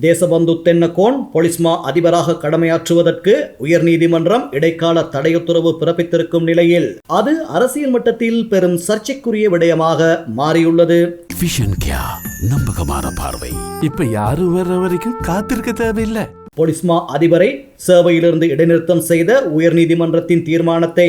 தேசபந்து தென்னகோன் பொலிஸ்மா அதிபராக கடமையாற்றுவதற்கு உயர்நீதிமன்றம் இடைக்கால தடையுத்தரவு பிறப்பித்திருக்கும் நிலையில் அது அரசியல் மட்டத்தில் பெரும் சர்ச்சைக்குரிய விடயமாக மாறியுள்ளது. நம்பகமான பார்வை. இப்ப யாரும் வர்ற வரைக்கும் காத்திருக்க தேவையில்லை. பொலிஸ்மா அதிபரை சேவையிலிருந்து இடைநிறுத்தம் செய்த உயர்நீதிமன்றத்தின் தீர்மானத்தை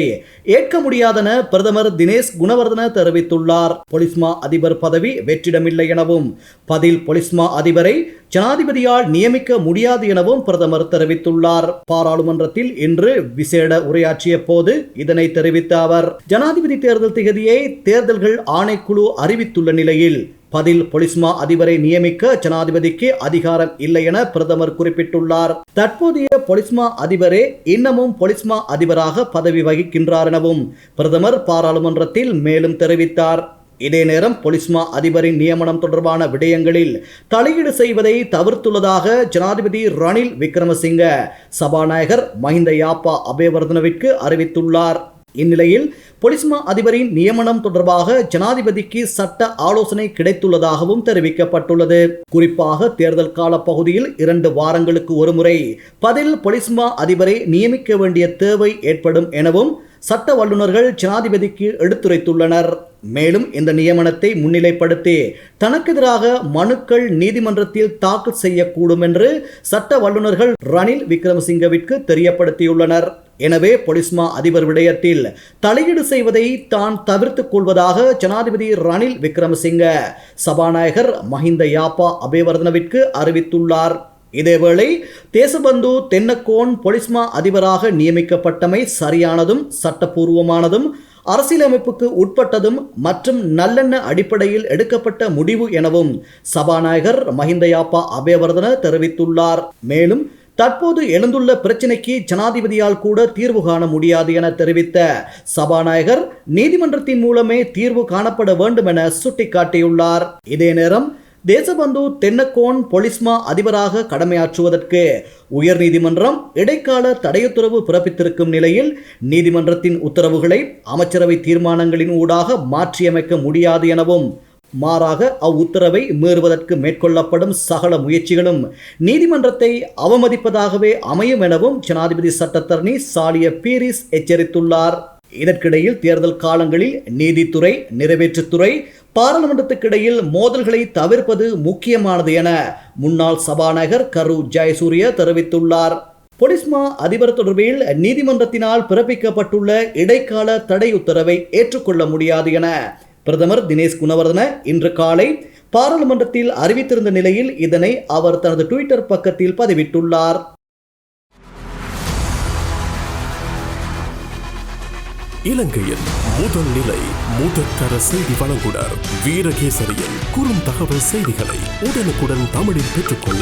ஏற்க முடியாதென பிரதமர் தினேஷ் குணவர்தன தெரிவித்துள்ளார். பொலிஸ்மா அதிபர் பதவி வெற்றிடமில்லை எனவும் பதில் பொலிஸ்மா அதிபரை ஜனாதிபதியால் நியமிக்க முடியாது எனவும் பிரதமர் தெரிவித்துள்ளார். பாராளுமன்றத்தில் இன்று விசேட உரையாற்றிய போது இதனை தெரிவித்த அவர் ஜனாதிபதி தேர்தல் திகதியை தேர்தல்கள் ஆணைக்குழு அறிவித்துள்ள நிலையில் பதில் பொலிஸ்மா அதிபரை நியமிக்க ஜனாதிபதிக்கு அதிகாரம் இல்லை என பிரதமர் குறிப்பிட்டுள்ளார். தற்போதைய பொலிஸ்மா அதிபரே இன்னமும் பொலிஸ்மா அதிபராக பதவி வகிக்கின்றார் எனவும் பிரதமர் பாராளுமன்றத்தில் மேலும் தெரிவித்தார். இதே நேரம் பொலிஸ்மா அதிபரின் நியமனம் தொடர்பான விடயங்களில் தலையீடு செய்வதை தவிர்த்துள்ளதாக ஜனாதிபதி ரணில் விக்ரமசிங்க சபாநாயகர் மஹிந்த யாப்பா அபேவர்தனவிற்கு அறிவித்துள்ளார். இந்நிலையில் பொலிஸ்மா அதிபரின் நியமனம் தொடர்பாக ஜனாதிபதிக்கு சட்ட ஆலோசனை கிடைத்துள்ளதாகவும் தெரிவிக்கப்பட்டுள்ளது. குறிப்பாக தேர்தல் கால பகுதியில் இரண்டு வாரங்களுக்கு ஒருமுறை பதில் பொலிஸ்மா அதிபரை நியமிக்க வேண்டிய தேவை ஏற்படும் எனவும் சட்ட வல்லுநர்கள் ஜனாதிபதிக்கு எடுத்துரைத்துள்ளனர். மேலும் இந்த நியமனத்தை முன்னிலைப்படுத்தி தனக்கு எதிராக மனுக்கள் நீதிமன்றத்தில் தாக்கல் செய்யக்கூடும் என்று சட்ட வல்லுநர்கள் ரணில் விக்ரமசிங்கவிற்கு தெரியப்படுத்தியுள்ளனர். எனவே பொலிஸ்மா அதிபர் விடயத்தில் தலையீடு செய்வதை தான் தவிர்த்துக் கொள்வதாக ஜனாதிபதி ரணில் விக்ரமசிங்க. சபாநாயகர் மஹிந்த யாப்பா அபேவர்தனவிற்கு அறிவித்துள்ளார். இதேவேளை தேசபந்து தென்னக்கோன் பொலிஸ்மா அதிபராக நியமிக்கப்பட்டமை சரியானதும் சட்டப்பூர்வமானதும் அரசியலமைப்புக்கு உட்பட்டதும் மற்றும் நல்லெண்ண அடிப்படையில் எடுக்கப்பட்ட முடிவு எனவும் சபாநாயகர் மஹிந்த யாப்பா அபேவர்தன தெரிவித்துள்ளார். மேலும் தற்போது எழுந்துள்ள பிரச்சினைக்கு ஜனாதிபதியால் கூட தீர்வு காண முடியாது என தெரிவித்த சபாநாயகர் நீதிமன்றத்தின் மூலமே தீர்வு காணப்பட வேண்டும் என சுட்டிக்காட்டியுள்ளார். இதே நேரம் தேசபந்து தென்னக்கோன் பொலிஸ்மா அதிபராக கடமையாற்றுவதற்கு உயர்நீதிமன்றம் இடைக்கால தடையுத்தரவு பிறப்பித்திருக்கும் நிலையில் நீதிமன்றத்தின் உத்தரவுகளை அமைச்சரவை தீர்மானங்களின் ஊடாக மாற்றியமைக்க முடியாது எனவும் மாறாக அவ்வுத்தரவை மீறுவதற்கு மேற்கொள்ளப்படும் சகல முயற்சிகளும் நீதிமன்றத்தை அவமதிப்பதாகவே அமையும் எனவும் ஜனாதிபதி சட்டத்தரணி சாலிய பீரிஸ் எச்சரித்துள்ளார். இதற்கிடையில் தேர்தல் காலங்களில் நீதித்துறை நிறைவேற்றுத்துறை பாராளுமன்றத்துக்கிடையில் மோதல்களை தவிர்ப்பது முக்கியமானது என முன்னாள் சபாநாயகர் கரு ஜெயசூரிய தெரிவித்துள்ளார். பொலிஸ்மா அதிபர் தொடர்பில் நீதிமன்றத்தினால் பிறப்பிக்கப்பட்டுள்ள இடைக்கால தடை உத்தரவை ஏற்றுக்கொள்ள முடியாது என பிரதமர் தினேஷ் குணவர்தன இன்று காலை பாராளுமன்றத்தில் அறிவித்திருந்த நிலையில் இதனை அவர் தனது ட்விட்டர் பக்கத்தில் பதிவிட்டுள்ளார். இலங்கையின் முதல் நிலை முதற்கர செய்தி வழங்குனர் வீரகேசரியின் குறும் தகவல் செய்திகளை உடனுக்குடன் தமிழில் பெற்றுக்கொள்ள